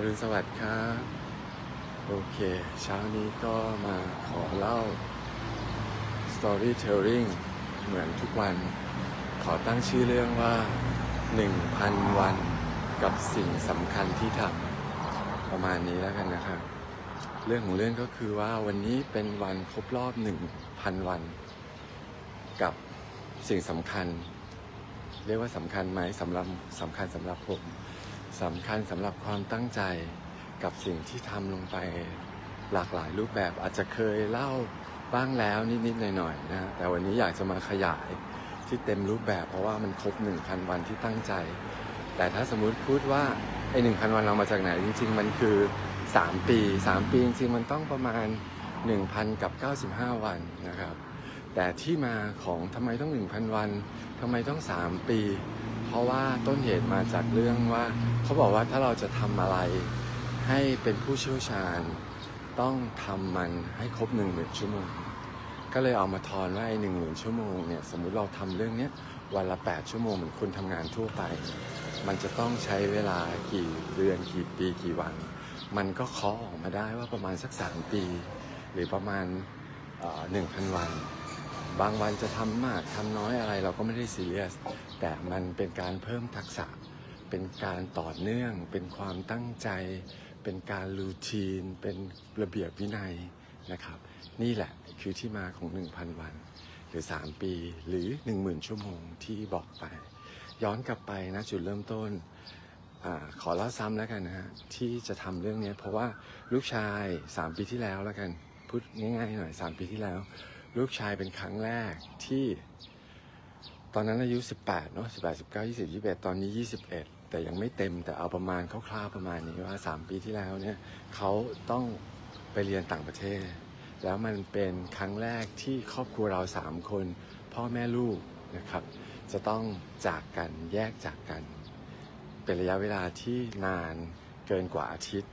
อรุณสวัสดิ์ครับ โอเค เช้านี้ก็มาขอเล่า storytelling เหมือนทุกวัน ขอตั้งชื่อเรื่องว่า 1,000 วันกับสิ่งสำคัญที่ทำประมาณนี้แล้วกันนะครับ เรื่องของเรื่องก็คือว่าวันนี้เป็นวันครบรอบ 1,000 วัน กับสิ่งสำคัญ เรียกว่าสำคัญไหมสำหรับสำคัญสำหรับผม สำคัญสำหรับความตั้งใจกับสิ่งที่ทำลงไปหลากหลายรูปแบบอาจจะเคยเล่าบ้างแล้วนิดๆหน่อยๆนะแต่วันนี้อยากจะมาขยายที่เต็มรูปแบบ เพราะว่ามันครบ 1,000 วันที่ตั้งใจ แต่ถ้าสมมุติพูดว่าไอ้1,000วันเรามาจากไหนจริง ๆ มันคือ 3 ปี 3 ปีจริงๆมันต้องประมาณ 1,000 กับ 95 วันนะครับ แต่ที่มาของทำไมต้อง 1,000 วันทำไมต้อง 3 ปี เพราะว่าต้นเหตุมาจากเรื่องว่า เขาบอกว่าถ้าเราจะทำอะไรให้เป็นผู้เชี่ยวชาญ ต้องทำมันให้ครบ1 0,000ชั่วโมง ก็เลยเอามาทอนว่าไอ้หนึ่งหมื่นชั่วโมงเนี่ยสมมุติเราทำเรื่องเนี้ยวันละ 8 ชั่วโมงเหมือนคนทำงานทั่วไป มันจะต้องใช้เวลากี่เดือนกี่ปีกี่วัน มันก็เคาะออกมาได้ว่าประมาณสัก 3 ปี หรือประมาณหนึ่งพันวัน บางวันจะทำมากทำน้อยอะไรเราก็ไม่ได้ซีเรียส แต่มันเป็นการเพิ่มทักษะ เป็นการต่อเนื่อง เป็นความตั้งใจ เป็นการรูทีน เป็นระเบียบวินัยนะครับ นี่แหละคือที่มาของ 1,000 วัน หรือ 3 ปีหรือ 10,000 ชั่วโมงที่บอกไป ย้อนกลับไปนะจุดเริ่มต้นอขอเล่าซ้ำแล้วกันนะฮะที่จะทำเรื่องนี้เพราะว่าลูกชาย 3 ปีที่แล้วแล้วกันพูดง่ายๆหน่อย 3 ปีที่แล้ว ลูกชายเป็นครั้งแรกที่ ตอนนั้นอายุ 18เนาะ18 19 20 21 ตอนนี้ 21 แต่ยังไม่เต็มแต่เอาประมาณคร่าวๆประมาณนี้ว่า 3 ปีที่แล้วเนี่ยเขาต้องไปเรียนต่างประเทศ แล้วมันเป็นครั้งแรกที่ครอบครัวเรา 3 คน พ่อแม่ลูกนะครับ จะต้องจากกันแยกจากกัน เป็นระยะเวลาที่นานเกินกว่าอาทิตย์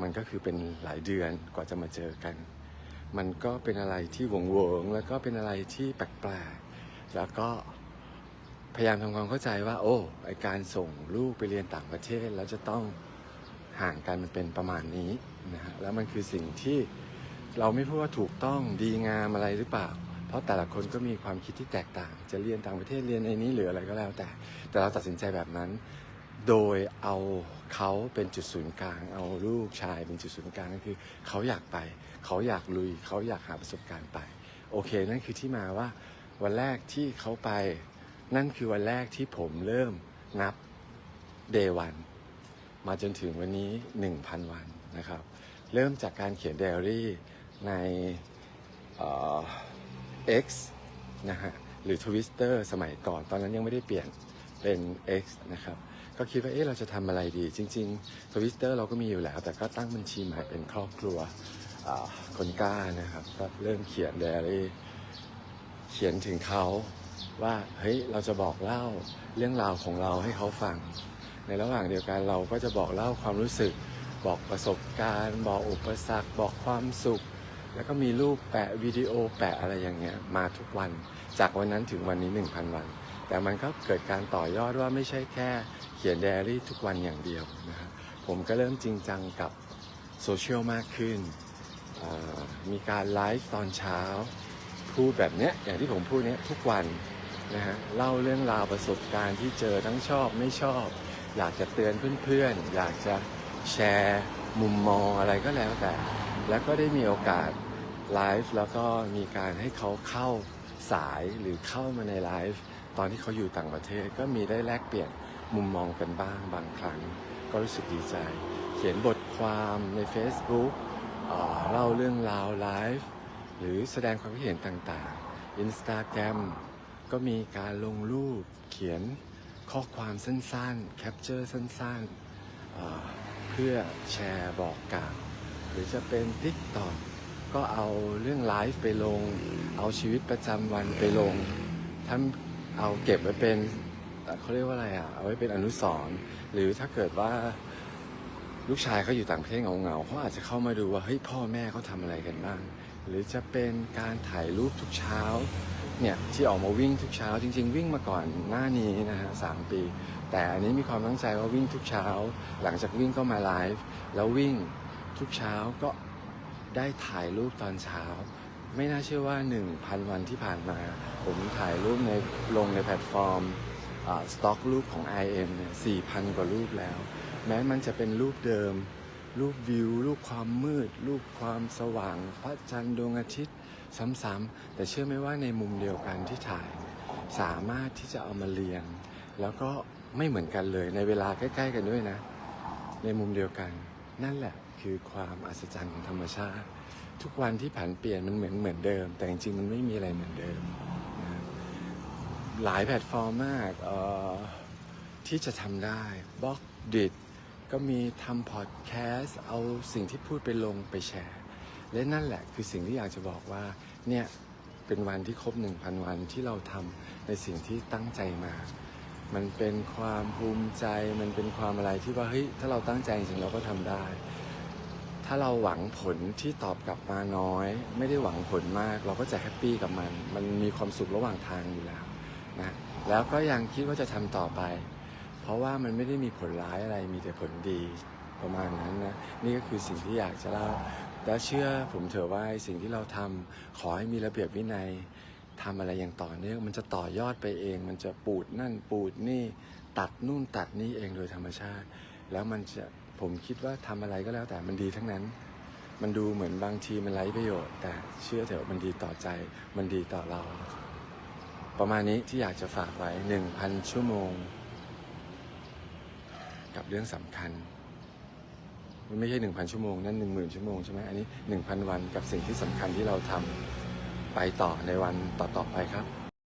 มันก็คือเป็นหลายเดือนกว่าจะมาเจอกัน มันก็เป็นอะไรที่หวงหวงๆแล้วก็เป็นอะไรที่แปลกๆแล้วก็พยายามทำความเข้าใจว่า โอ้ไอการส่งลูกไปเรียนต่างประเทศแล้วจะต้องห่างกันมันเป็นประมาณนี้นะฮะแล้วมันคือสิ่งที่เราไม่พูดว่าถูกต้องดีงามอะไรหรือเปล่า เพราะแต่ละคนก็มีความคิดที่แตกต่าง จะเรียนต่างประเทศเรียนในนี้หรืออะไรก็แล้วแต่ แต่เราตัดสินใจแบบนั้น โดยเอาเขาเป็นจุดศูนย์กลาง เอาลูกชายเป็นจุดศูนย์กลางก็คือ เขาอยากไป เขาอยากลุย เขาอยากหาประสบการณ์ไป โอเค นั่นคือที่มาว่า วันแรกที่เขาไป นั่นคือวันแรกที่ผมเริ่มนับ day one มาจนถึงวันนี้ 1,000 วันนะครับ เริ่มจากการเขียนไดอารี่ในเอ่อ X นะฮะหรือ Twitter สมัยก่อน ตอนนั้นยังไม่ได้เปลี่ยนเป็น X นะครับ ก็คิดว่าเอ๊ะเราจะทำอะไรดี จริงๆ Twitter เราก็มีอยู่แล้ว แต่ก็ตั้งบัญชีใหม่เป็นครอบครัวคนกล้านะครับก็เริ่มเขียนไดอารี่เขียนถึงเขาว่าเฮ้ยเราจะบอกเล่าเรื่องราวของเราให้เขาฟัง ในระหว่างเดียวกันเราก็จะบอกเล่าความรู้สึก บอกประสบการณ์ บอกอุปสรรค บอกความสุข แล้วก็มีรูปแปะวิดีโอแปะอะไรอย่างเงี้ยมาทุกวัน จากวันนั้นถึงวันนี้ 1,000 วัน แต่มันก็เกิดการต่อยอดว่าไม่ใช่แค่ ขียนไดอารี่ทุกวันอย่างเดียวนะครับผมก็เริ่มจริงจังกับโซเชียลมากขึ้น มีการไลฟ์ตอนเช้า พูดแบบเนี้ยอย่างที่ผมพูดเนี้ยทุกวันนะฮะเล่าเรื่องราวประสบการณ์ที่เจอทั้งชอบไม่ชอบ อยากจะเตือนเพื่อนๆ อยากจะแชร์มุมมองอะไรก็แล้วแต่ แล้วก็ได้มีโอกาสไลฟ์แล้วก็มีการให้เขาเข้าสายหรือเข้ามาในไลฟ์ตอนที่เขาอยู่ต่างประเทศก็มีได้แลกเปลี่ยน มุมมองกันบ้างบางครั้ง ก็รู้สึกดีใจ เขียนบทความใน Facebook เเล่าเรื่องราวไลฟ์หรือแสดงความคิดเห็นต่างๆ Instagram ก็มีการลงรูปเขียนข้อความสั้นๆ แคปเจอร์สั้นๆเเพื่อแชร์บอกกล่าวหรือจะเป็น TikTok ก็เอาเรื่องไลฟ์ไปลง เอาชีวิตประจำวันไปลงทำเอาเก็บไว้เป็น เขาเรียกว่าอะไรอะ เอาไว้เป็นอนุสรณ์หรือถ้าเกิดว่าลูกชายเขาอยู่ต่างประเทศเหงาๆเขาอาจจะเข้ามาดูว่าเฮ้ยพ่อแม่เขาทำอะไรกันบ้าง หรือจะเป็นการถ่ายรูปทุกเช้าเนี่ยที่ออกมาวิ่งทุกเช้าจริง ๆ วิ่งมาก่อนหน้านี้นะฮะสามปีแแต่อันนี้มีความตั้งใจว่าวิ่งทุกเช้า หลังจากวิ่งก็มาไลฟ์แล้ววิ่งทุกเช้าก็ได้ถ่ายรูปตอนเช้า ไม่น่าเชื่อว่า 1,000 วันที่ผ่านมา ผมถ่ายรูปในลงในแพลตฟอร์ม สต็อกรูปของ IM เนี่ย4,000 กว่ารูปแล้ว แม้มันจะเป็นรูปเดิม รูปวิว รูปความมืด รูปความสว่าง พระจันทร์ดวงอาทิตย์ ซ้ำๆ แต่เชื่อไหมว่าในมุมเดียวกันที่ถ่าย สามารถที่จะเอามาเรียง แล้วก็ไม่เหมือนกันเลยในเวลาใกล้ ๆ กันด้วยนะ ในมุมเดียวกัน นั่นแหละคือความอัศจรรย์ของธรรมชาติ ทุกวันที่ผันเปลี่ยนมันเหมือนเหมือนเดิม แต่จริงๆมันไม่มีอะไรเหมือนเดิม หลายแพลตฟอร์มมากที่จะทำได้บล็อกดิก็มีทำพอดแคสต์เอาสิ่งที่พูดไปลงไปแชร์ และนั่นแหละคือสิ่งที่อยากจะบอกว่า เนี่ย เป็นวันที่ครบ 1,000 วันที่เราทำในสิ่งที่ตั้งใจมา มันเป็นความภูมิใจ มันเป็นความอะไรที่ว่าเฮ้ยถ้าเราตั้งใจจริงเราก็ทำได้ ถ้าเราหวังผลที่ตอบกลับมาน้อย ไม่ได้หวังผลมาก เราก็จะแฮปปี้กับมัน มันมีความสุขระหว่างทางอยู่แล้ว นะแล้วก็ยังคิดว่าจะทำต่อไป เพราะว่ามันไม่ได้มีผลร้ายอะไรมีแต่ผลดีประมาณนั้นนะนี่ก็คือสิ่งที่อยากจะเล่าและเชื่อผมเถอะว่าสิ่งที่เราทำขอให้มีระเบียบวินัยทำอะไรอย่างต่อเนื่องมันจะต่อยอดไปเอง มันจะปูดนั่นปูดนี่ตัดนู่นตัดนี่เองโดยธรรมชาติ แล้วมันจะผมคิดว่าทำอะไรก็แล้วแต่มันดีทั้งนั้น มันดูเหมือนบางทีมันไร้ประโยชน์ แต่เชื่อเถอะมันดีต่อใจ มันดีต่อเรา ประมาณนี้ที่อยากจะฝากไว้ 1,000 ชั่วโมง กับเรื่องสำคัญ มันไม่ใช่ 1,000 ชั่วโมง นั่น 10,000 ชั่วโมงใช่ไหมอันนี้ 1,000 วันกับสิ่งที่สำคัญที่เราทำไปต่อในวันต่อๆไปครับ